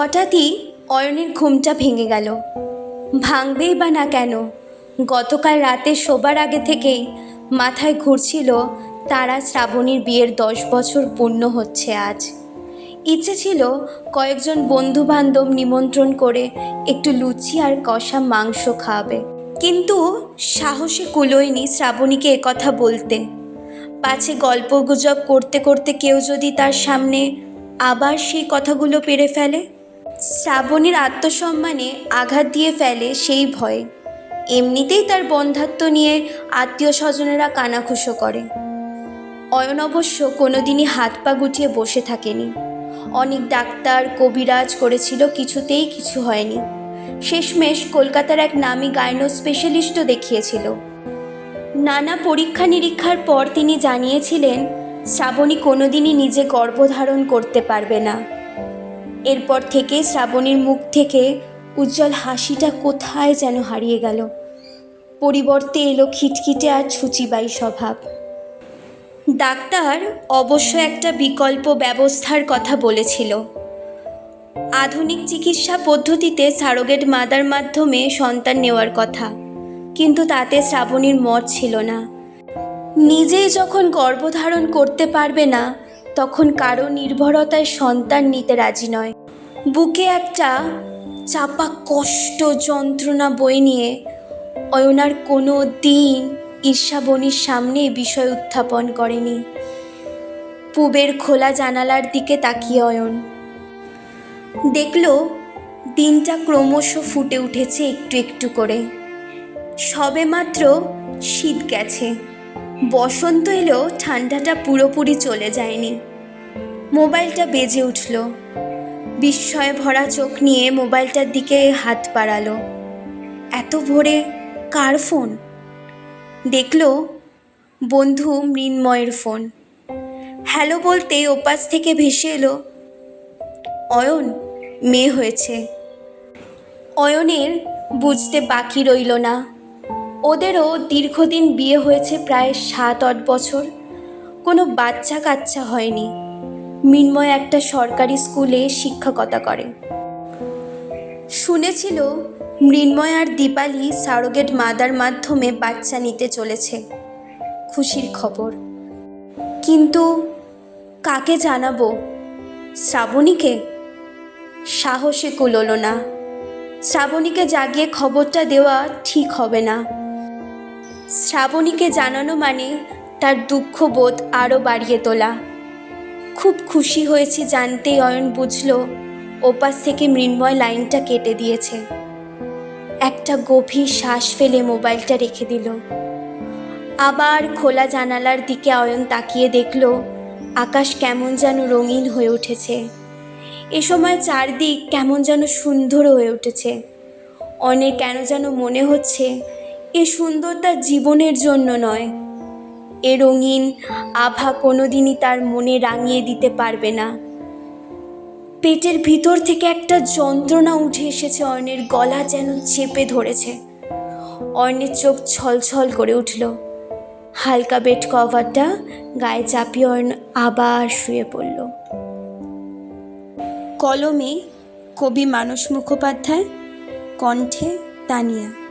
হঠাৎই অয়নের ঘুমটা ভেঙে গেল। ভাঙবেই বা না কেন, গতকাল রাতে শোবার আগে থেকেই মাথায় ঘুরছিল তারা শ্রাবণীর বিয়ের দশ বছর পূর্ণ হচ্ছে আজ। ইচ্ছে ছিল কয়েকজন বন্ধু বান্ধব নিমন্ত্রণ করে একটু লুচি আর কষা মাংস খাওয়াবে। কিন্তু সাহসে কুলোয়নি শ্রাবণীকে একথা বলতে। পাছে গল্প গুজব করতে করতে কেউ যদি তার সামনে আবার সেই কথাগুলো পেরে ফেলে? শ্রাবণীর আত্মসম্মানে আঘাত দিয়ে ফেলে সেই ভয়ে। এমনিতেই তার বন্ধাত্ম নিয়ে আত্মীয় স্বজনেরা কানাঘুষো করে। অয়ন অবশ্য কোনোদিনই হাত পা গুটিয়ে বসে থাকেনি। অনেক ডাক্তার, কবিরাজ করেছিল, কিছুতেই কিছু হয়নি। শেষমেশ কলকাতার এক নামি গাইনো স্পেশালিস্টও দেখিয়েছিল। নানা পরীক্ষা নিরীক্ষার পর তিনি জানিয়েছিলেন, শ্রাবণী কোনোদিনই নিজে গর্ভধারণ করতে পারবে না। এরপর থেকে শ্রাবণীর মুখ থেকে উজ্জ্বল হাসিটা কোথায় যেন হারিয়ে গেল। পরিবর্তে এলো খিটখিটে আর ছুচিবাই স্বভাব। ডাক্তার অবশ্য একটা বিকল্প ব্যবস্থার কথা বলেছিল। আধুনিক চিকিৎসা পদ্ধতিতে সারোগেট মাদার মাধ্যমে সন্তান নেওয়ার কথা, কিন্তু তাতে শ্রাবণীর মত ছিল না। নিজেই যখন গর্ভধারণ করতে পারবে না তখন কারও নির্ভরতায় সন্তান নিতে রাজি নয়। বুকে একটা চাপা কষ্ট যন্ত্রণা বয়ে নিয়ে অয়নার কোনো দিন ঈর্ষাবনির সামনে বিষয় উত্থাপন করেনি। পুবের খোলা জানালার দিকে তাকিয়ে অয়ন। দেখল, দিনটা ক্রমশ ফুটে উঠেছে একটু একটু করে। সবেমাত্র শীত গেছে। বসন্ত এলেও ঠান্ডাটা পুরোপুরি চলে যায়নি। মোবাইলটা বেজে উঠল। বিস্ময়ে ভরা চোখ নিয়ে মোবাইলটার দিকে হাত বাড়ালো। এত ভোরে কার ফোন? দেখল বন্ধু মৃন্ময়ের ফোন। হ্যালো বলতে ওপাশ থেকে ভেসে এলো, অয়ন, মেয়ে হয়েছে। অয়নের বুঝতে বাকি রইল না। ওদেরও দীর্ঘদিন বিয়ে হয়েছে প্রায় সাত আট বছর। কোনো বাচ্চা কাচ্চা হয়নি। মৃন্ময় একটা সরকারি স্কুলে শিক্ষকতা করে। শুনেছিল, মৃন্ময় আর দীপালি সারোগেট মাদার মাধ্যমে বাচ্চা নিতে চলেছে। খুশির খবর। কিন্তু কাকে জানাব? শ্রাবণীকে? সাহসে কুলোলো না। শ্রাবণীকে জাগিয়ে খবরটা দেওয়া ঠিক হবে না। শ্রাবণীকে জানানো মানে তার দুঃখ বোধ আরও বাড়িয়ে তোলা। খুব খুশি হয়েছি জানতেই অয়ন বুঝল, ওপাশ থেকে মৃন্ময় লাইনটা কেটে দিয়েছে। একটা গভীর শ্বাস ফেলে মোবাইলটা রেখে দিল। আবার খোলা জানালার দিকে অয়ন তাকিয়ে দেখল, আকাশ কেমন যেন রঙিন হয়ে উঠেছে। এ সময় চারদিক কেমন যেন সুন্দর হয়ে উঠেছে। অনেক কেন যেন মনে হচ্ছে এ সুন্দর তার জীবনের জন্য নয়। এ রঙিন আভা কোনোদিনই তার মনে রাঙিয়ে দিতে পারবে না। পেটের ভিতর থেকে একটা যন্ত্রণা উঠে এসেছে অর্ণের গলা যেন চেপে ধরেছে। অর্ণের চোখ ছলছল করে উঠল। হালকা বেড কভারটা গায়ে চাপিয়ে অর্ণ আবার শুয়ে পড়ল। কলমে কবি মানস মুখোপাধ্যায়, কণ্ঠে তানিয়া।